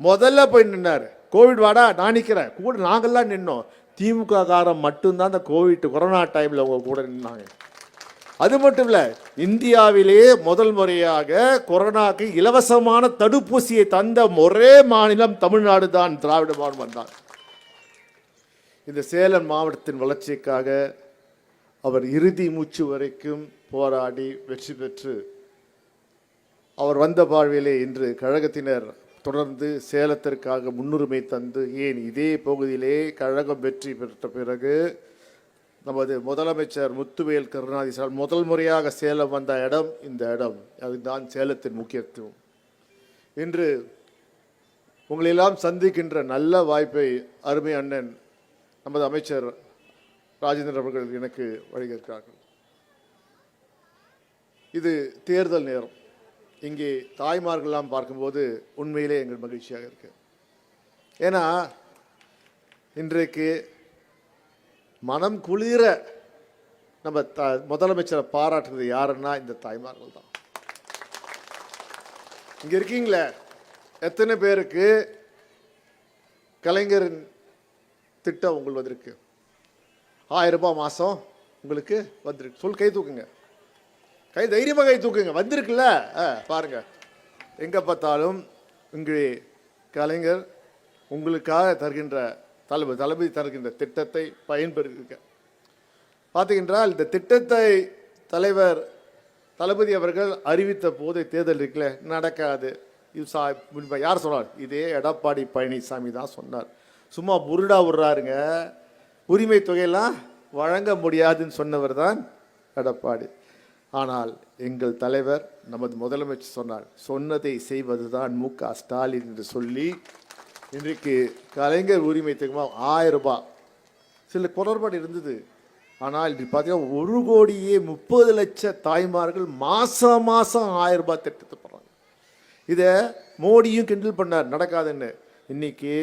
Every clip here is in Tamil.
முதல்ல போய் நின்னார். கோவிட் வாடா நான் நிற்கிறேன் கூட நாங்கள்லாம் நின்னோம். திமுக காரம் மட்டும்தான் அந்த கோவிட் கொரோனா டைமில் அவங்க கூட நின்னாங்க. அது மட்டும் இல்லை இந்தியாவிலேயே முதல் முறையாக கொரோனாக்கு இலவசமான தடுப்பூசியை தந்த ஒரே மாநிலம் தமிழ்நாடு தான் திராவிட மாநிலம் தான் இந்த சேலம் மாவட்டத்தின் வளர்ச்சிக்காக அவர் இறுதி மூச்சு வரைக்கும் போராடி வெற்றி பெற்று அவர் வந்த பார்வையிலே இன்று கழகத்தினர் தொடர்ந்து சேலத்திற்காக முன்னுரிமை தந்து ஏன் இதே பகுதியிலே கழகம் வெற்றி பெற்ற பிறகு நமது முதலமைச்சர் முத்துவேல் கருணாநிதி முதல் முறையாக சேலம் வந்த இடம் இந்த இடம். அதுதான் சேலத்தின் முக்கியத்துவம். இன்று உங்களெல்லாம் சந்திக்கின்ற நல்ல வாய்ப்பை அருமை அண்ணன் நமது அமைச்சர் ராஜேந்திரன் அவர்கள் எனக்கு வழங்கியிருக்கிறார்கள். இது தேர்தல் நேரம். இங்கே தாய்மார்கள்லாம் பார்க்கும்போது உண்மையிலே எங்கள் மகிழ்ச்சியாக இருக்கு. ஏன்னா இன்றைக்கு மனம் குளிர நம்ம த முதலமைச்சரை பாராட்டுறது யாருன்னா இந்த தாய்மார்கள் தான். இங்கே இருக்கீங்களே? எத்தனை பேருக்கு கலைஞரின் திட்டம் உங்களுக்கு வந்திருக்கு? ஆயிரம் ரூபாய் மாதம் உங்களுக்கு வந்திருக்கு. சொல் கை தூக்குங்க. கை தைரியமாக கை தூக்குங்க. வந்திருக்குல்ல? ஆ, பாருங்க. எங்கே பார்த்தாலும் இங்கே கலைஞர் உங்களுக்காக தருகின்ற தளபதி தளபதி தருகின்ற திட்டத்தை பயன்பெறுங்க பார்த்துக்கின்றால் இந்த திட்டத்தை தலைவர் தளபதி அவர்கள் அறிவித்த போது தேர்தல் இருக்குல்ல நடக்காது. இது சா இப்ப யார் சொன்னார்? இதே எடப்பாடி பழனிசாமி தான் சொன்னார். சும்மா புருடா விடுறாருங்க. உரிமை தொகையெல்லாம் வழங்க முடியாதுன்னு சொன்னவர் தான் எடப்பாடி. ஆனால் எங்கள் தலைவர் நமது முதலமைச்சர் சொன்னார் சொன்னதை செய்வதுதான் மு. க. ஸ்டாலின் என்று சொல்லி இன்றைக்கு கலைஞர் உரிமை திட்டமாக ஆயிரம் ரூபாய். சில குளறுபாடு இருந்தது. ஆனால் இன்று பார்த்தீங்கன்னா ஒரு கோடியே முப்பது லட்ச தாய்மார்கள் மாதம் மாதம் ஆயிரம் ரூபாய் திட்டத்தை போடுறாங்க. இதை மோடியும் கிண்டில் பண்ணார் நடக்காதுன்னு. இன்னைக்கு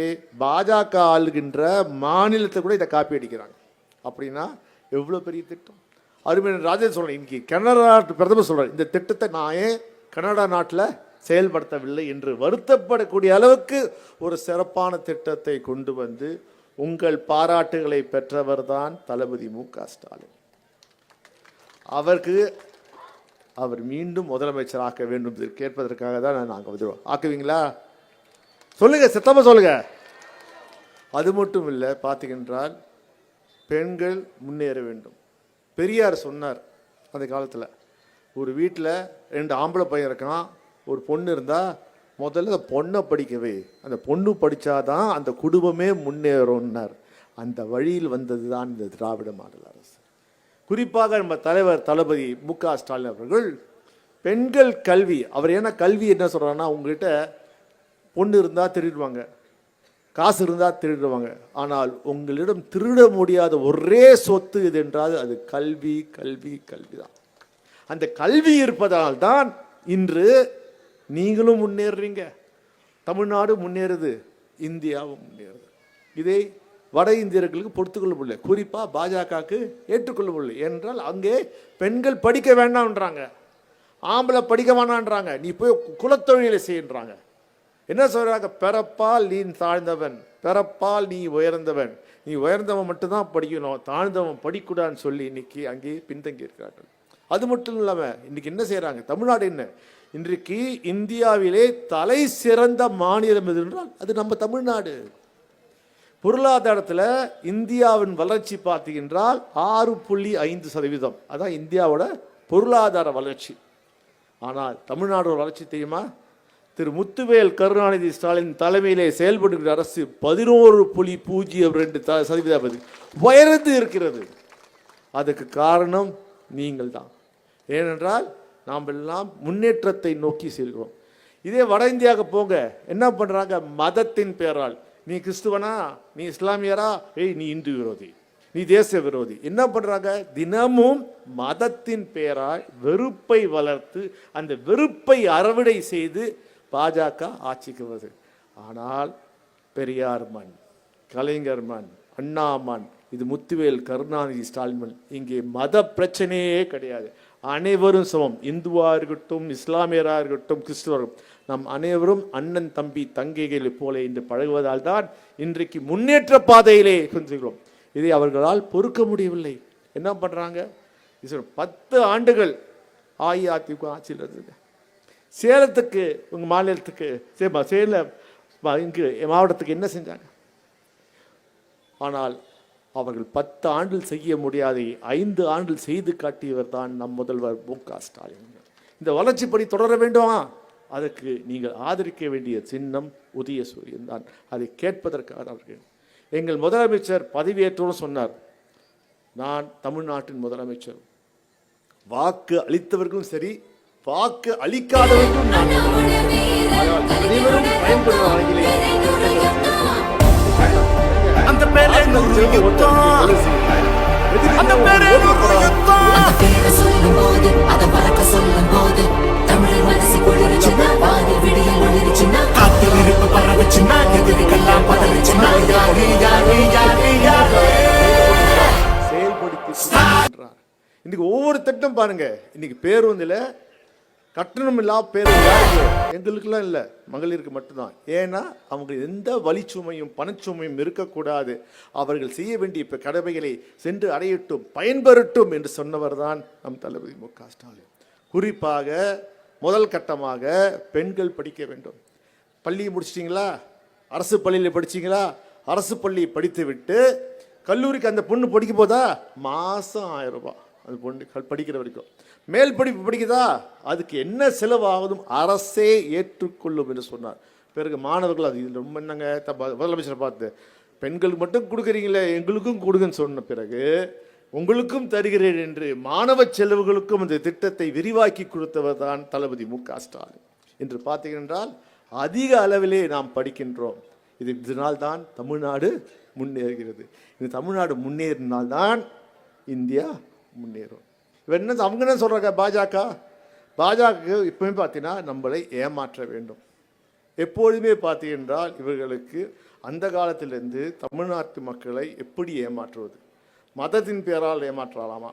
பாஜக ஆளுகின்ற மாநிலத்தை கூட இதை காப்பி அடிக்கிறாங்க. அப்படின்னா எவ்வளோ பெரிய திட்டம்? அருமையான ராஜேந்திர சொல்கிறேன் இன்னைக்கு கனடா நாட்டு பிரதமர் சொல்கிறார் இந்த திட்டத்தை நான் ஏன் கனடா நாட்டில் செயல்படுத்தவில்லை என்று வருத்தப்படக்கூடிய அளவுக்கு ஒரு சிறப்பான திட்டத்தை கொண்டு வந்து உங்கள் பாராட்டுகளை பெற்றவர் தான் தளபதி மு க ஸ்டாலின். அவருக்கு அவர் மீண்டும் முதலமைச்சர் ஆக்க வேண்டும் என்று கேட்பதற்காக தான் நாங்கள் வந்துடுவோம் ஆக்குவீங்களா? சொல்லுங்க சித்தமாக சொல்லுங்க. அது மட்டும் இல்லை பார்த்தீங்கன்றால் பெண்கள் முன்னேற வேண்டும். பெரியார் சொன்னார் அந்த காலத்தில் ஒரு வீட்டில் ரெண்டு ஆம்பளை பையன் இருக்கான் ஒரு பொண்ணு இருந்தால் முதல்ல அந்த பொண்ணை படிக்கவே அந்த பொண்ணு படித்தாதான் அந்த குடும்பமே முன்னேறும்னார். அந்த வழியில் வந்தது தான் இந்த திராவிட மாடல் அரசு. குறிப்பாக நம்ம தலைவர் தளபதி மு க ஸ்டாலின் அவர்கள் பெண்கள் கல்வி அவர் ஏன்னா கல்வி என்ன சொல்கிறாருன்னா உங்ககிட்ட பொண்ணு இருந்தால் திருடுவாங்க. காசு இருந்தால் திருடுவாங்க. ஆனால் உங்களிடம் திருட முடியாத ஒரே சொத்து இது என்றால் அது கல்வி கல்வி கல்வி தான் அந்த கல்வி இருப்பதால் தான் இன்று நீங்களும் முன்னேறுறீங்க. தமிழ்நாடு முன்னேறுது இந்தியாவும் முன்னேறுது. இதை வட இந்தியர்களுக்கு பொறுத்துக்கொள்ள முடியல. குறிப்பாக பாஜகவுக்கு ஏற்றுக்கொள்ள முடியல. என்றால் அங்கே பெண்கள் படிக்க வேண்டாம்ன்றாங்க. ஆம்பளை படிக்க வேணான்றாங்க நீ போய் குலத்தொழிலை செய்யன்றாங்க. என்ன சொல்கிறாங்க பிறப்பால் நீ தாழ்ந்தவன் பிறப்பால் நீ உயர்ந்தவன். நீ உயர்ந்தவன் மட்டும்தான் படிக்கணும் தாழ்ந்தவன் படிக்கூடாதுன்னு சொல்லி இன்னைக்கு அங்கேயே பின்தங்கி இருக்கிறார்கள் அது மட்டும் இல்லாமல் இன்னைக்கு என்ன செய்கிறாங்க தமிழ்நாடு என்ன? இன்றைக்கு இந்தியாவிலே தலை சிறந்த மாநிலம் எது என்றால் அது நம்ம தமிழ்நாடு. பொருளாதாரத்தில் இந்தியாவின் வளர்ச்சி பார்த்தீங்கன்றால் ஆறு புள்ளி ஐந்து சதவீதம். அதான் இந்தியாவோட பொருளாதார வளர்ச்சி. ஆனால் தமிழ்நாடோட வளர்ச்சி தெரியுமா? திரு முத்துவேல் கருணாநிதி ஸ்டாலின் தலைமையிலே செயல்படுகிற அரசு பதினோரு புள்ளி பூஜ்ஜியம் ரெண்டு த சதவீதம். உயர்ந்து இருக்கிறது. அதுக்கு காரணம் நீங்கள் தான் ஏனென்றால் நாம் எல்லாம் முன்னேற்றத்தை நோக்கி செல்கிறோம். இதே வட இந்தியாவுக்கு போங்க. என்ன பண்ணுறாங்க மதத்தின் பெயரால் நீ கிறிஸ்துவனா? நீ இஸ்லாமியரா? ஏய் நீ இந்து விரோதி. நீ தேச விரோதி. என்ன பண்ணுறாங்க தினமும் மதத்தின் பெயரால் வெறுப்பை வளர்த்து அந்த வெறுப்பை அறுவடை செய்து பாஜக ஆட்சிக்கு வருது ஆனால் பெரியார் மண் கலைஞர் மண் அண்ணா மண் இது முத்துவேல் கருணாநிதி ஸ்டாலின் இங்கே மத பிரச்சனையே கிடையாது. அனைவரும் சமம். இந்துவாக இருக்கட்டும் இஸ்லாமியராக இருக்கட்டும் கிறிஸ்துவரும் நம் அனைவரும் அண்ணன் தம்பி தங்கைகளை போல இன்று பழகுவதால் தான் இன்றைக்கு முன்னேற்ற பாதையிலே சென்றுகிறோம் இதை அவர்களால் பொறுக்க முடியவில்லை. என்ன பண்ணுறாங்க பத்து ஆண்டுகள் அஇஅதிமுக ஆட்சியில் இருந்தது. சேலத்துக்கு உங்கள் மாநிலத்துக்கு சே- சேலம் இங்கு மாவட்டத்துக்கு என்ன செஞ்சாங்க? ஆனால் அவர்கள் பத்து ஆண்டில் செய்ய முடியாதை ஐந்து ஆண்டில் செய்து காட்டியவர் தான் நம் முதல்வர் மு க. ஸ்டாலின். இந்த வளர்ச்சிப்படி தொடர வேண்டுமா? அதற்கு நீங்கள் ஆதரிக்க வேண்டிய சின்னம் உதயசூரியன் தான். அதை கேட்பதற்காக அவர்கள். எங்கள் முதலமைச்சர் பதவியேற்றோன்னு சொன்னார். நான் தமிழ்நாட்டின் முதலமைச்சர். வாக்கு அளித்தவர்களும் சரி வாக்கு அளிக்காதவர்களும் நான் அதனால் அனைவரும் பயன்படுற வகையிலே அந்த பேரே நூறு யுத்தம் அந்த பேரே நூறு யுத்தம் அந்த பேரை சொல்லும் போது அதை மறக்க சொல்லும் போது தமிழர் மனசு குளிர்ச்சுன்னா வானில் விடியல் ஒளிர்ச்சுன்னா காத்து நெருப்பு பரவச்சுன்னா எதிரிகள்லாம் பதறிச்சுன்னா யாரு யாரு யாரு யாரு? செயல்படுத்தி. இன்னைக்கு ஒவ்வொரு திட்டம் பாருங்க. இன்னைக்கு பேருந்துல கட்டணம் இல்லா பேருந்து யாருக்கு எங்களுக்கெல்லாம் இல்லை மகளிருக்கு மட்டும்தான். ஏன்னா அவங்க எந்த வலிச்சுமையும் பணச்சுமையும் இருக்கக்கூடாது. அவர்கள் செய்ய வேண்டிய இப்போ கடமைகளை சென்று அடையட்டும் பயன்பெறட்டும் என்று சொன்னவர் தான் நம் தளபதி மு க ஸ்டாலின். குறிப்பாக முதல் கட்டமாக பெண்கள் படிக்க வேண்டும். பள்ளி முடிச்சிட்டிங்களா? அரசு பள்ளியில் படிச்சிங்களா? அரசு பள்ளி படித்து விட்டு கல்லூரிக்கு அந்த பொண்ணு படிக்க போதா? மாதம் ஆயிரம் ரூபாய். அது பொண்ணு படிக்கிற வரைக்கும். மேல் படிப்பு படிக்குதா? அதுக்கு என்ன செலவாகுதும் அரசே ஏற்றுக்கொள்ளும் என்று சொன்னார். பிறகு மாணவர்கள் அது இது ரொம்ப என்னங்க முதலமைச்சரை பார்த்து பெண்களுக்கு மட்டும் கொடுக்குறீங்களே எங்களுக்கும் கொடுங்கன்னு சொன்ன பிறகு உங்களுக்கும் தருகிறேன் என்று மாணவ செலவுகளுக்கும் அந்த திட்டத்தை விரிவாக்கி கொடுத்தவர் தான் தளபதி மு. க. ஸ்டாலின். என்று பார்த்தீங்கன்றால் அதிக அளவிலே நாம் படிக்கின்றோம். இது இதனால்தான் தமிழ்நாடு முன்னேறுகிறது. இந்த தமிழ்நாடு முன்னேறினால்தான் இந்தியா முன்னேறும். இவர் என்ன அவங்க என்ன சொல்கிறாங்க பாஜக? பாஜக இப்பவுமே பார்த்தீங்கன்னா நம்மளை ஏமாற்ற வேண்டும். எப்பொழுதுமே பார்த்தீங்கன்றால் இவர்களுக்கு அந்த காலத்திலிருந்து தமிழ்நாட்டு மக்களை எப்படி ஏமாற்றுவது? மதத்தின் பேரால் ஏமாற்றலாமா?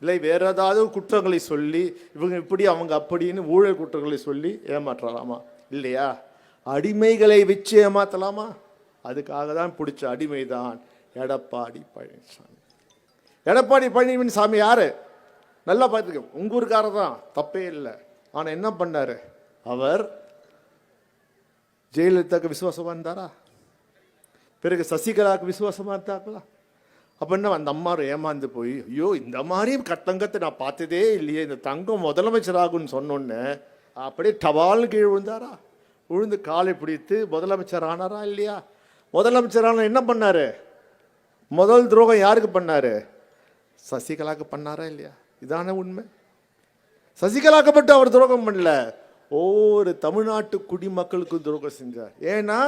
இல்லை வேற ஏதாவது குற்றங்களை சொல்லி இவங்க இப்படி அவங்க அப்படின்னு ஊழல் குற்றங்களை சொல்லி ஏமாற்றலாமா? இல்லையா? அடிமைகளை வச்சு ஏமாற்றலாமா அதுக்காக தான் பிடிச்ச அடிமை தான் எடப்பாடி பழனிசாமி. எடப்பாடி பழனிசாமி யார்? நல்லா பார்த்துக்க. உங்கள் ஊருக்காரர் தான். தப்பே இல்லை. ஆனால் என்ன பண்ணார்? அவர் ஜெயலலிதாக்கு விசுவாசமாக இருந்தாரா? பிறகு சசிகலாவுக்கு விசுவாசமாக இருந்தாங்களா அப்ப என்ன அந்த அம்மா ஏமாந்து போய் ஐயோ இந்த மாதிரியும் கட்டங்கத்தை நான் பார்த்ததே இல்லையே இந்த தங்கம் முதலமைச்சர் ஆகும்னு சொன்னோன்னே அப்படியே டவால்னு கீழே விழுந்தாரா? விழுந்து காலை பிடித்து முதலமைச்சர் ஆனாரா இல்லையா? முதலமைச்சர் ஆன என்ன பண்ணார்? முதல் துரோகம் யாருக்கு பண்ணார்? சசிகலாவுக்கு பண்ணாரா இல்லையா? இதான உண்மை? சசிகலாக்கப்பட்டு அவர் துரோகம் பண்ணல. ஒவ்வொரு தமிழ்நாட்டு குடிமக்களுக்கும் துரோகம் செஞ்சார். ஏன்னா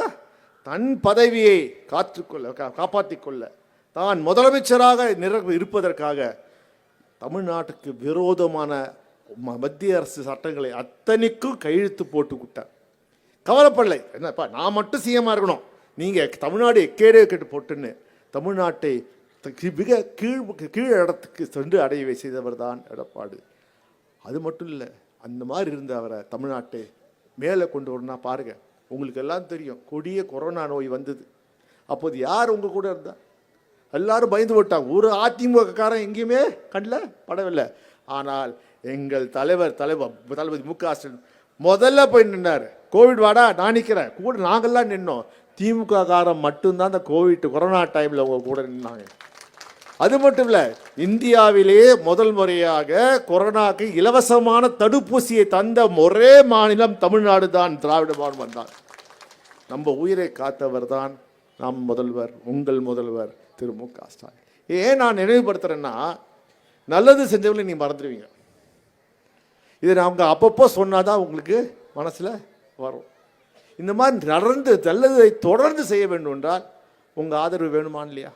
தன் பதவியை காத்துக்கொள்ள காப்பாற்றிக்கொள்ள கொள்ள தான் முதலமைச்சராக நிற இருப்பதற்காக தமிழ்நாட்டுக்கு விரோதமான ம- மத்திய அரசு சட்டங்களை அத்தனைக்கும் கையெழுத்து போட்டு விட்டார். கவலைப்படலை. என்னப்பா நான் மட்டும் சிஎம்மாக இருக்கணும். நீங்கள் தமிழ்நாடு எக்கேடே கேட்டு போட்டுன்னு தமிழ்நாட்டை மிக கீழ் கீழ் இடத்துக்கு சென்று அடையவை செய்தவர் தான் எடப்பாடு. அது மட்டும் இல்லை அந்த மாதிரி இருந்த அவரை தமிழ்நாட்டை மேலே கொண்டு வரணும்னா பாருங்க உங்களுக்கு எல்லாம் தெரியும் கொடிய கொரோனா நோய் வந்தது. அப்போது யார் உங்கள் கூட இருந்தா? எல்லாரும் பயந்து போட்டாங்க ஒரு அதிமுகக்காரன் எங்கேயுமே கண்ணில் படவில்லை. ஆனால் எங்கள் தலைவர் தலைவர் தளபதி மு க ஸ்டாலின் முதல்ல போய் நின்னார். கோவிட் வாடா நான் நிற்கிறேன் கூட நாங்கள்லாம் நின்னோம். திமுக காரம் மட்டும்தான் அந்த கோவிட் கொரோனா டைமில் அவங்க கூட நின்னாங்க. அது மட்டும் இல்லை இந்தியாவிலே முதல் முறையாக கொரோனாக்கு இலவசமான தடுப்பூசியை தந்த ஒரே மாநிலம் தமிழ்நாடு தான் திராவிட மாநிலம் தான். நம்ம உயிரை காத்தவர் தான் நம் முதல்வர் உங்கள் முதல்வர் திரு மு க ஸ்டாலின். ஏன் நான் நினைவுபடுத்துகிறேன்னா நல்லது செஞ்சவங்களை நீ மறந்துடுவீங்க. இதை அவங்க அப்பப்போ சொன்னாதான் உங்களுக்கு மனசில் வரும். இந்த மாதிரி நடந்து நல்லதை தொடர்ந்து செய்ய வேண்டும் என்றால் உங்கள் ஆதரவு வேணுமா இல்லையா?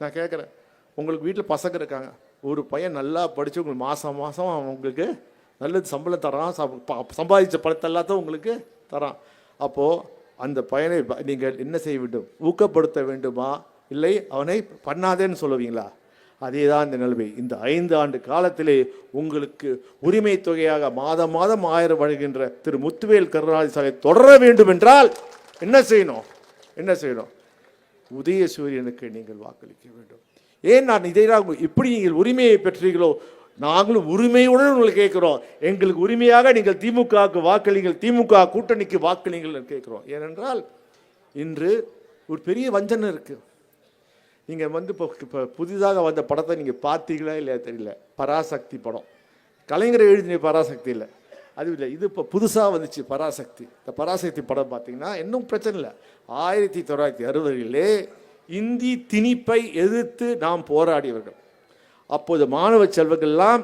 நான் கேட்குறேன். உங்களுக்கு வீட்டில் பசங்க இருக்காங்க. ஒரு பையன் நல்லா படித்து உங்களுக்கு மாதம் மாதம் உங்களுக்கு நல்லது சம்பளம் தரான். ப- சம்பாதிச்ச பணத்தை எல்லாத்தையும் உங்களுக்கு தரான். அப்போது அந்த பையனை நீங்கள் என்ன செய்ய வேண்டும்? ஊக்கப்படுத்த வேண்டுமா? இல்லை அவனை பண்ணாதேன்னு சொல்லுவீங்களா? அதே தான் இந்த நிலைமை. இந்த ஐந்து ஆண்டு காலத்திலே உங்களுக்கு உரிமை தொகையாக மாதம் மாதம் ஆயிரம் வழங்குகின்ற திரு முத்துவேல் கருணாநிதி சாலை தொடர வேண்டும் என்றால் என்ன செய்யணும்? என்ன செய்யணும்? உதய சூரியனுக்கு நீங்கள் வாக்களிக்க வேண்டும். ஏன் நான் இதை தான் எப்படி நீங்கள் உரிமையை பெற்றீர்களோ? நாங்களும் உரிமையுடன் உங்களை கேட்குறோம். எங்களுக்கு உரிமையாக நீங்கள் திமுகவுக்கு வாக்களிங்கள் திமுக கூட்டணிக்கு வாக்களிங்கள் கேட்குறோம். ஏனென்றால் இன்று ஒரு பெரிய வஞ்சனை இருக்குது நீங்கள் வந்து இப்போ இப்போ புதிதாக வந்த படத்தை நீங்கள் பார்த்தீங்களா இல்லையா தெரியல. பராசக்தி படம். கலைஞரை எழுதின பராசக்தி இல்லை. அது இல்லை. இது இப்போ புதுசாக வந்துச்சு பராசக்தி. இந்த பராசக்தி படம் பார்த்தீங்கன்னா இன்னும் பிரச்சனை இல்லை. ஆயிரத்தி தொள்ளாயிரத்தி அறுபதுகளிலே இந்தி திணிப்பை எதிர்த்து நாம் போராடியவர்கள். அப்போது மாணவ செல்வங்கள்லாம்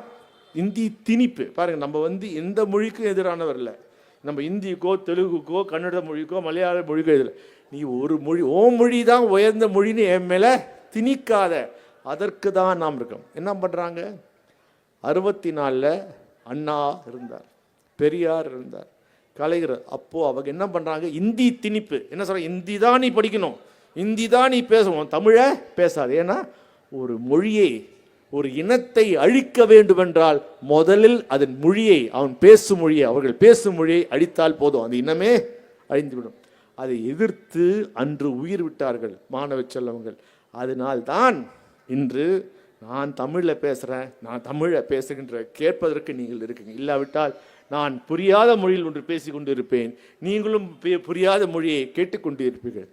இந்தி திணிப்பு. பாருங்க நம்ம வந்து எந்த மொழிக்கும் எதிரானவர் இல்லை. நம்ம இந்திக்கோ தெலுங்குக்கோ கன்னட மொழிக்கோ மலையாள மொழிக்கோ எதிரில் நீ ஒரு மொழி ஓ மொழி தான் உயர்ந்த மொழின்னு என் மேலே திணிக்காத. அதற்கு தான் நாம் இருக்கோம். என்ன பண்ணுறாங்க அறுபத்தி நாலில் அண்ணா இருந்தார் பெரியார் இருந்தார் கலைஞர். அப்போது அவங்க என்ன பண்ணுறாங்க இந்தி திணிப்பு. என்ன சொல்கிறாங்க இந்தி தான் நீ படிக்கணும். இந்தி தான் நீ பேசுவோம். தமிழை பேசாது. ஏன்னா ஒரு மொழியை ஒரு இனத்தை அழிக்க வேண்டுமென்றால் முதலில் அதன் மொழியை அவன் பேசும் மொழியை அவர்கள் பேசும் மொழியை அழித்தால் போதும். அந்த இனமே அழிந்துவிடும். அதை எதிர்த்து அன்று உயிர் விட்டார்கள் மாணவ செல்லவங்கள். அதனால்தான் இன்று நான் தமிழில் பேசுகிறேன் நான் தமிழை பேசுகின்ற கேட்பதற்கு நீங்கள் இருக்கீங்க. இல்லாவிட்டால் நான் புரியாத மொழியில் ஒன்று பேசிக் கொண்டு இருப்பேன் நீங்களும் பே- புரியாத மொழியை கேட்டுக்கொண்டு இருப்பீர்கள்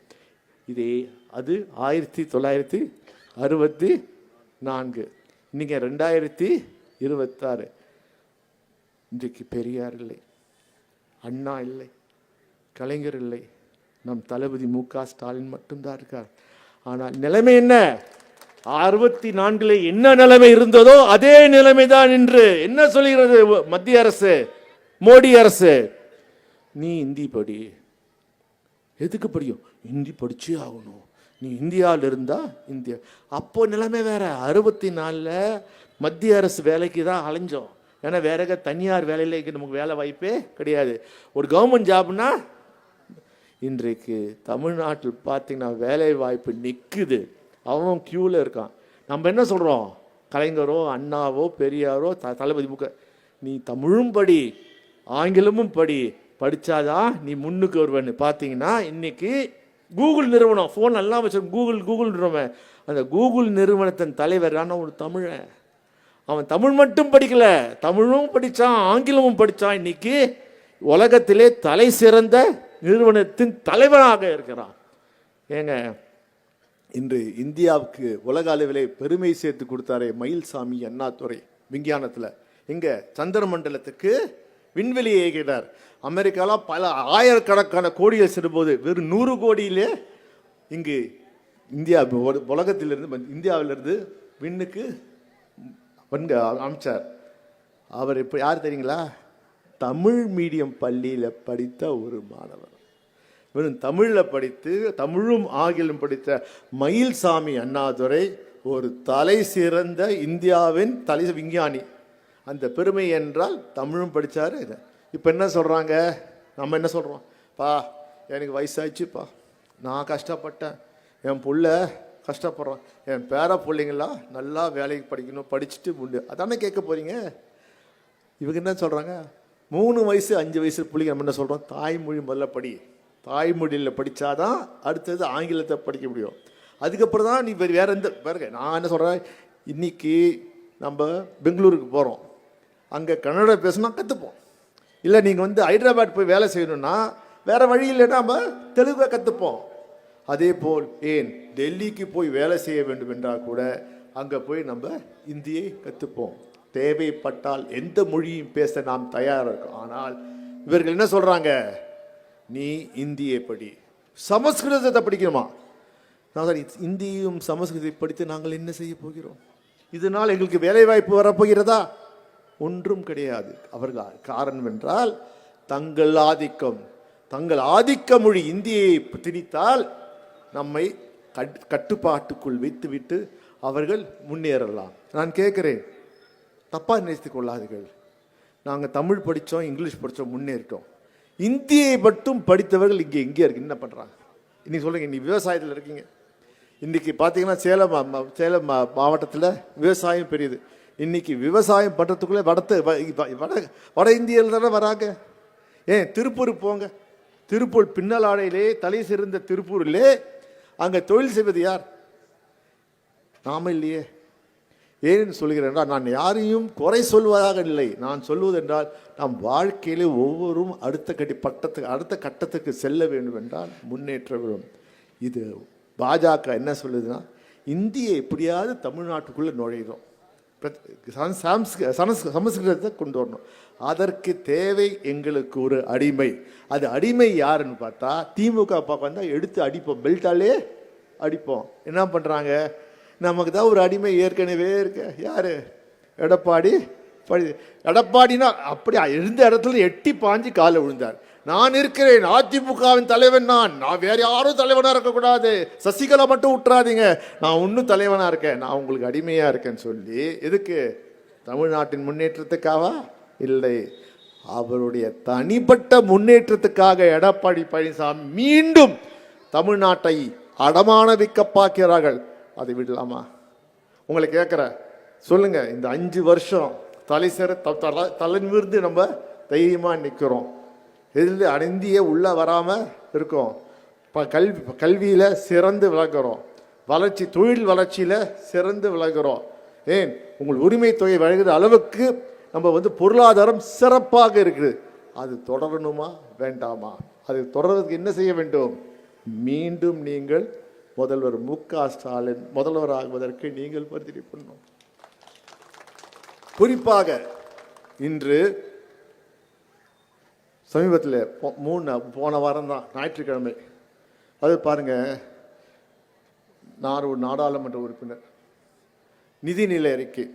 இதே அது ஆயிரத்தி தொள்ளாயிரத்தி அறுபத்தி நான்கு. இன்றைக்கி ரெண்டாயிரத்தி இருபத்தாறு. இன்றைக்கு பெரியார் இல்லை அண்ணா இல்லை கலைஞர் இல்லை. நம் தளபதி மு க ஸ்டாலின் மட்டும்தான் இருக்கார். ஆனால் நிலைமை என்ன? அறுபத்தி நான்கில் என்ன நிலைமை இருந்ததோ அதே நிலைமை தான் இன்று. என்ன சொல்கிறது மத்திய அரசு மோடி அரசு? நீ இந்தி படி. எதுக்கு படியும்? ஹிந்தி படிச்சே ஆகணும். நீ இந்தியாவில் இருந்தா இந்தியா. அப்போ நிலைமை வேற. அறுபத்தி நாலில் மத்திய அரசு வேலைக்கு தான் அலைஞ்சோம். ஏன்னா வேற தனியார் வேலையில் நமக்கு வேலை வாய்ப்பே கிடையாது. ஒரு கவர்மெண்ட் ஜாப்னா இன்றைக்கு தமிழ்நாட்டில் பார்த்தீங்கன்னா வேலை வாய்ப்பு நிற்குது அவன் க்யூவில் இருக்கான். நம்ம என்ன சொல்கிறோம் கலைஞரோ அண்ணாவோ பெரியாரோ த தளபதி முக நீ தமிழும் படி ஆங்கிலமும் படி படித்தாதான் நீ முன்னுக்கு வருவேன்னு. பார்த்தீங்கன்னா இன்றைக்கி கூகுள் நிறுவனம் ஃபோன் எல்லாம் வச்சிருக்கோம் கூகுள் கூகுள் நிறுவனம். அந்த கூகுள் நிறுவனத்தின் தலைவரான ஒரு தமிழன். அவன் தமிழ் மட்டும் படிக்கலை தமிழும் படித்தான் ஆங்கிலமும் படித்தான் இன்னைக்கு உலகத்திலே தலை சிறந்த நிறுவனத்தின் தலைவனாக இருக்கிறான். ஏங்க இன்று இந்தியாவுக்கு உலக அளவிலே பெருமை சேர்த்து கொடுத்தாரே மயில்சாமி அண்ணாதுரை விஞ்ஞானத்தில். இங்கே சந்திரமண்டலத்துக்கு விண்வெளி ஏகிறார் அமெரிக்காவில் பல ஆயிரக்கணக்கான கோடிகள் செல்லும்போது வெறும் நூறு கோடியிலே இங்கு இந்தியா உலகத்திலிருந்து இந்தியாவிலிருந்து விண்ணுக்கு வந்து அமைச்சார். அவர் இப்போ யார் தெரியுங்களா? தமிழ் மீடியம் பள்ளியில் படித்த ஒரு மாணவர். வெறும் தமிழில் படித்து தமிழும் ஆங்கிலம் படித்த மயில்சாமி அண்ணாதுரை ஒரு தலை சிறந்த இந்தியாவின் தலை விஞ்ஞானி. அந்த பெருமை என்றால் தமிழும் படித்தார் இதை இப்போ என்ன சொல்கிறாங்க நம்ம என்ன சொல்கிறோம் பா எனக்கு வயசாகிடுச்சுப்பா நான் கஷ்டப்பட்டேன். என் புள்ள கஷ்டப்படுறான். என் பேர பிள்ளைங்களா நல்லா வேலைக்கு படிக்கணும் படிச்சுட்டு உண்டு. அதானே கேட்க போகிறீங்க இவங்க என்ன சொல்கிறாங்க மூணு வயசு அஞ்சு வயசு பிள்ளைங்க நம்ம என்ன சொல்கிறோம் தாய்மொழி முதல்ல படி. தாய்மொழியில் படித்தாதான் அடுத்தது ஆங்கிலத்தை படிக்க முடியும். அதுக்கப்புறம் தான் நீ வேறு வேறு எந்த பாருங்க நான் என்ன சொல்கிறேன் இன்றைக்கி நம்ம பெங்களூருக்கு போகிறோம் அங்கே கன்னட பேசினா கற்றுப்போம் இல்லை நீங்கள் வந்து ஹைதராபாத் போய் வேலை செய்யணும்னா வேறு வழி இல்லைன்னா நம்ம தெலுங்கை கற்றுப்போம் அதே போல் ஏன் டெல்லிக்கு போய் வேலை செய்ய வேண்டும் என்றால் கூட அங்கே போய் நம்ம இந்தியை கற்றுப்போம் தேவைப்பட்டால் எந்த மொழியும் பேச நாம் தயாராக இருக்கோம். ஆனால் இவர்கள் என்ன சொல்கிறாங்க நீ இந்தியை படி. சமஸ்கிருதத்தை படிக்கணுமா? நான் இந்தியும் சமஸ்கிருதத்தை படித்து நாங்கள் என்ன செய்ய போகிறோம்? இதனால் எங்களுக்கு வேலைவாய்ப்பு வரப்போகிறதா? ஒன்றும் கிடையாது. அவர்கள் காரணம் என்றால் தங்கள் ஆதிக்கம் தங்கள் ஆதிக்க மொழி இந்தியை திணித்தால் நம்மை கட்- கட்டுப்பாட்டுக்குள் வைத்துவிட்டு அவர்கள் முன்னேறலாம். நான் கேட்குறேன் தப்பாக நினைத்து கொள்ளாதீர்கள். நாங்கள் தமிழ் படித்தோம் இங்கிலீஷ் படித்தோம் முன்னேறிட்டோம். இந்தியை மட்டும் படித்தவர்கள் இங்கே எங்கே இருக்கு. என்ன பண்ணுறாங்க இன்னைக்கு சொல்லுங்க இன்றைக்கி விவசாயத்தில் இருக்கீங்க. இன்றைக்கி பார்த்தீங்கன்னா சேலம் சேலம் மாவட்டத்தில் விவசாயம் பெரியது. இன்னைக்கு விவசாயம் பண்ணுறதுக்குள்ளே வடத்து வ- வட வட இந்தியாவில் தானே வராங்க? ஏன் திருப்பூர் போங்க. திருப்பூர் பின்னலாடையிலே தலை சிறந்த திருப்பூரிலே அங்கே தொழில் செய்வது யார்? நாம இல்லையே. ஏன்னு சொல்கிறேன் என்றால் நான் யாரையும் குறை சொல்வதாக இல்லை. நான் சொல்வதென்றால் நம் நாம் வாழ்க்கையிலே ஒவ்வொரும் அடுத்த கட்டி பட்டத்துக்கு அடுத்த கட்டத்துக்கு செல்ல வேண்டும் என்றால் முன்னேற்ற வேண்டும். இது பாஜக என்ன சொல்லுதுன்னா இந்தியை எப்படியாவது தமிழ்நாட்டுக்குள்ளே நுழையிறோம். சமஸ்கிருதத்தை கொண்டு வரணும். அதற்கு தேவை எங்களுக்கு ஒரு அடிமை. அது அடிமை யாருன்னு பார்த்தா திமுக பார்க்க வந்தால் எடுத்து அடிப்போம். பெல்ட்டாலே அடிப்போம். என்ன பண்ணுறாங்க நமக்கு தான் ஒரு அடிமை ஏற்கனவே இருக்க. யார்? எடப்பாடி. எடப்பாடினா அப்படி இருந்த இடத்துல எட்டி பாஞ்சு காலை விழுந்தார். நான் இருக்கிறேன் அதிமுகவின் தலைவன் நான். நான் வேற யாரும் தலைவனாக இருக்கக்கூடாது. சசிகலா மட்டும் விட்டுறாதீங்க நான் இன்னும் தலைவனாக இருக்கேன். நான் உங்களுக்கு அடிமையாக இருக்கேன்னு சொல்லி எதுக்கு? தமிழ்நாட்டின் முன்னேற்றத்துக்காவா? இல்லை. அவருடைய தனிப்பட்ட முன்னேற்றத்துக்காக எடப்பாடி பழனிசாமி மீண்டும் தமிழ்நாட்டை அடமான வைக்க அதை விடலாமா? உங்களை கேட்குறேன் சொல்லுங்கள் இந்த அஞ்சு வருஷம் தலை சிற த- தலை நிமிர்ந்து நம்ம தைரியமாக நிற்கிறோம் எதில் அடைந்தியே உள்ளே வராமல் இருக்கோம். இப்போ கல்வி கல்வியில் சிறந்து விளங்குறோம். வளர்ச்சி தொழில் வளர்ச்சியில் சிறந்து விளங்குறோம். ஏன்? உங்கள் உரிமை தொகை வழங்குற அளவுக்கு நம்ம வந்து பொருளாதாரம் சிறப்பாக இருக்குது. அது தொடரணுமா? வேண்டாமா? அது தொடர்றதுக்கு என்ன செய்ய வேண்டும்? மீண்டும் நீங்கள் முதல்வர் மு க ஸ்டாலின் முதல்வர் ஆகுவதற்கு நீங்கள் பரிந்துரை பண்ணும் குறிப்பாக இன்று சமீபத்தில் போ- மூணு போன வாரம் தான் ஞாயிற்றுக்கிழமை. அது பாருங்கள் நான் ஒரு நாடாளுமன்ற உறுப்பினர். நிதிநிலை அறிக்கை.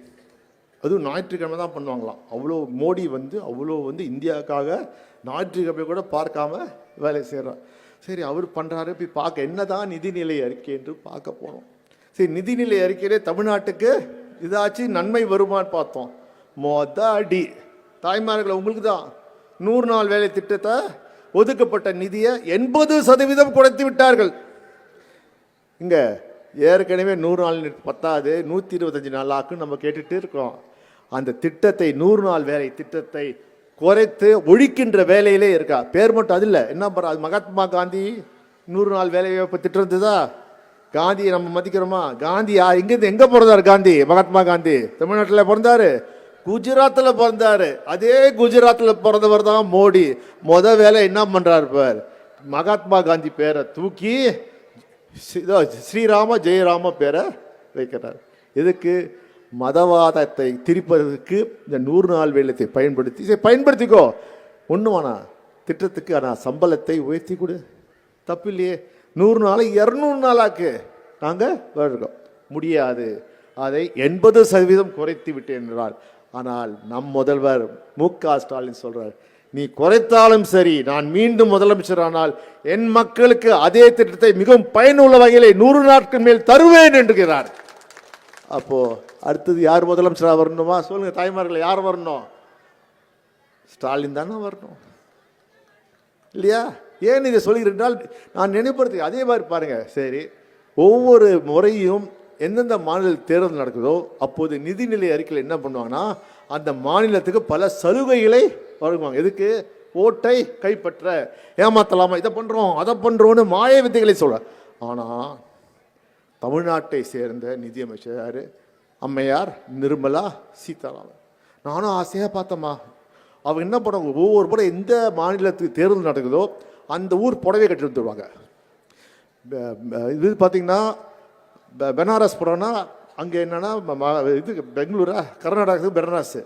அதுவும் ஞாயிற்றுக்கிழமை தான் பண்ணுவாங்களாம். அவ்வளோ மோடி வந்து அவ்வளோ வந்து இந்தியாவுக்காக ஞாயிற்றுக்கிழமை கூட பார்க்காம வேலை செய்கிறார் சரி அவர் பண்ணுறாரு போய் பார்க்க என்னதான் நிதிநிலை அறிக்கை என்று பார்க்க போகிறோம் சரி நிதிநிலை அறிக்கையிலே தமிழ்நாட்டுக்கு இதாச்சு நன்மை வருமான்னு பார்த்தோம். மொத அடி. தாய்மார்களை உங்களுக்கு தான் நூறு நாள் வேலை திட்டத்தை ஒதுக்கப்பட்ட நிதியை எண்பது சதவீதம் குறைத்து விட்டார்கள். இங்கே ஏற்கனவே நூறு நாள் பத்தாது நூற்றி இருபத்தஞ்சு நாள் ஆக்குன்னு நம்ம கேட்டுட்டு இருக்கோம். அந்த திட்டத்தை நூறு நாள் வேலை திட்டத்தை குறைத்து ஒழிக்கின்ற வேலையிலே இருக்கா? பேர் மட்டும் அது இல்லை என்ன பண்ணுறா அது மகாத்மா காந்தி நூறு நாள் வேலை வாய்ப்பு திட்டம் இருந்ததா? காந்தியை நம்ம மதிக்கிறோமா? காந்தி யார் இங்கேருந்து எங்கே பிறந்தார் காந்தி? மகாத்மா காந்தி. தமிழ்நாட்டில் பிறந்தாரு. குஜராத்தில் பிறந்தாரு. அதே குஜராத்தில் பிறந்தவர் தான் மோடி. மொதல் வேலை என்ன பண்ணுறாரு பார்? மகாத்மா காந்தி பேரை தூக்கி இதோ ஸ்ரீராம ஜெயராம பேரை வைக்கிறார். இதுக்கு மதவாதத்தை திரிப்பதற்கு இந்த நூறு நாள் வேலத்தை பயன்படுத்தி சரி பயன்படுத்திக்கோ. ஒன்றும் திட்டத்துக்கு ஆனால் சம்பளத்தை உயர்த்தி கொடு. தப்பு இல்லையே நூறு நாளை இரநூறு நாளாக்கு நாங்கள் வருகிறோம் முடியாது. அதை எண்பது சதவீதம் குறைத்து விட்டேன் என்றால் ஆனால் நம் முதல்வர் மு க ஸ்டாலின் சொல்றார் நீ குறைத்தாலும் சரி நான் மீண்டும் முதலமைச்சர் ஆனால் என் மக்களுக்கு அதே திட்டத்தை மிகவும் பயனுள்ள வகையிலே நூறு நாட்கள் மேல் தருவேன் என்கிறார். அப்போ அடுத்தது யார் முதலமைச்சராக வரணுமா? சொல்லுங்க தாய்மார்கள் யார் வரணும்? ஸ்டாலின் தானே வரணும். இல்லையா? ஏன் இதை சொல்கிறேன் நான் நினைப்படுத்து அதே மாதிரி பாருங்க சரி ஒவ்வொரு முறையும் எந்தெந்த மாநில தேர்தல் நடக்குதோ அப்போது நிதிநிலை அறிக்கையில் என்ன பண்ணுவாங்கன்னா அந்த மாநிலத்துக்கு பல சலுகைகளை வழங்குவாங்க. எதுக்கு? ஓட்டை கைப்பற்ற. ஏமாத்தலாமா? இதை பண்ணுறோம் அதை பண்ணுறோன்னு மாய வித்தைகளை சொல்ற. ஆனால் தமிழ்நாட்டை சேர்ந்த நிதியமைச்சர் யாரு? அம்மையார் நிர்மலா சீதாராமன். நானும் ஆசையாக பார்த்தம்மா. அவங்க என்ன பண்ணுவாங்க? ஒவ்வொரு படம் எந்த மாநிலத்துக்கு தேர்தல் நடக்குதோ அந்த ஊர் புடவை கட்டி வந்துடுவாங்க இது பார்த்தீங்கன்னா பெனாரஸ் போனோன்னா அங்கே என்னென்னா இது பெங்களூரா? கர்நாடகாவுக்கு பெனாரஸ்.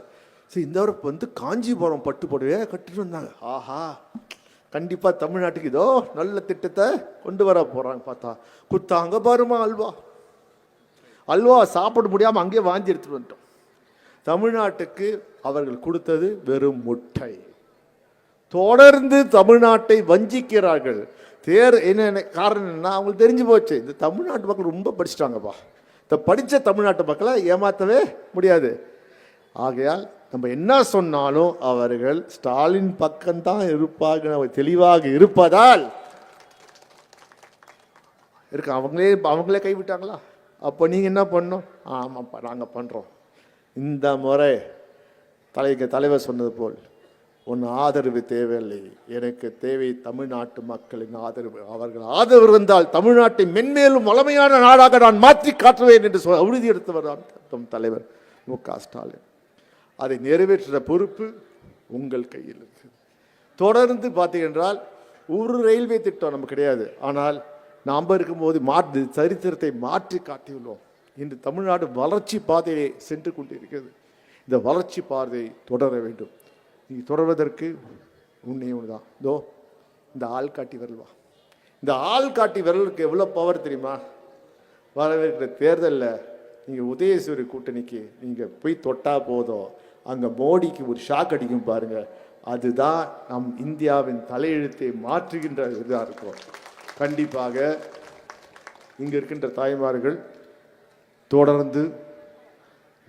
சரி இந்த வாரம் வந்து காஞ்சிபுரம் பட்டு புடவையை கட்டிட்டு வந்தாங்க. ஆஹா. கண்டிப்பாக தமிழ்நாட்டுக்கு இதோ நல்ல திட்டத்தை கொண்டு வர போகிறாங்க பார்த்தா. குத்தாங்க பாருமா அல்வா. அல்வா சாப்பிட முடியாமல் அங்கேயே வாங்கி எடுத்துகிட்டு வந்துட்டோம். தமிழ்நாட்டுக்கு அவர்கள் கொடுத்தது வெறும் முட்டை. தொடர்ந்து தமிழ்நாட்டை வஞ்சிக்கிறார்கள். தேர் என்ன காரணம் என்ன அவங்களுக்கு தெரிஞ்சு போச்சு. இந்த தமிழ்நாட்டு மக்கள் ரொம்ப படிச்சிட்டாங்கப்பா. இந்த படித்த தமிழ்நாட்டு மக்களை ஏமாற்றவே முடியாது. ஆகையால் நம்ம என்ன சொன்னாலும் அவர்கள் ஸ்டாலின் பக்கம்தான் இருப்பார்கள் தெளிவாக இருப்பதால் இருக்கு அவங்களே அவங்களே கைவிட்டாங்களா அப்போ நீங்கள் என்ன பண்ணணும்? ஆமாப்பா நாங்கள் பண்ணுறோம் இந்த முறை தலைக்கு தலைவர் சொன்னது போல் உன் ஆதரவு தேவையில்லை. எனக்கு தேவை தமிழ்நாட்டு மக்களின் ஆதரவு. அவர்கள் ஆதரவு இருந்தால் தமிழ்நாட்டை மென்மேலும் வளமையான நாடாக நான் மாற்றி காட்டுவேன் என்று சொல் உறுதி எடுத்தவர் தான் நம் தலைவர் மு. க. ஸ்டாலின். அதை நிறைவேற்றுகிற பொறுப்பு உங்கள் கையில் இருக்குது. தொடர்ந்து பார்த்தீங்கன்றால் ஒரு ரயில்வே திட்டம் நமக்கு கிடையாது. ஆனால் நாம் இருக்கும்போது மாற்று சரித்திரத்தை மாற்றி காட்டியுள்ளோம். இன்று தமிழ்நாடு வளர்ச்சி பாதையை சென்று கொண்டிருக்கிறது. இந்த வளர்ச்சி பாதையை தொடர வேண்டும். நீ தொடர்வதற்கு உன்னே ஒன்று தான் இதோ இந்த ஆள்காட்டி விரல் வா. இந்த ஆள்காட்டி விரலுக்கு எவ்வளோ பவர் தெரியுமா? வரவேற்கிற தேர்தலில் நீங்கள் உதயசூரி கூட்டணிக்கு நீங்கள் போய் தொட்டா போதும். அங்கே மோடிக்கு ஒரு ஷாக் அடிக்கும் பாருங்கள் அதுதான் நம் இந்தியாவின் தலையெழுத்தை மாற்றுகின்ற இதாக இருக்கும். கண்டிப்பாக இங்கே இருக்கின்ற தாய்மார்கள் தொடர்ந்து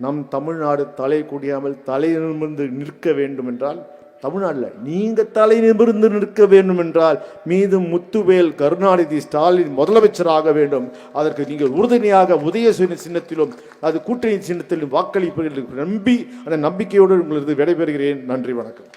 நம் தமிழ்நாடு தலை குடியாமல் தலை நிமிர்ந்து நிற்க வேண்டும் என்றால் தமிழ்நாட்டில் நீங்கள் தலை நிமிர்ந்து நிற்க வேண்டும் என்றால் மீதும் முத்துவேல் கருணாநிதி ஸ்டாலின் முதலமைச்சராக வேண்டும். அதற்கு நீங்கள் உறுதுணையாக உதயசூரிய சின்னத்திலும் அது கூட்டணி சின்னத்திலும் வாக்களிப்பீர்கள் என்று நம்பி அந்த நம்பிக்கையோடு உங்களது விடைபெறுகிறேன். நன்றி வணக்கம்.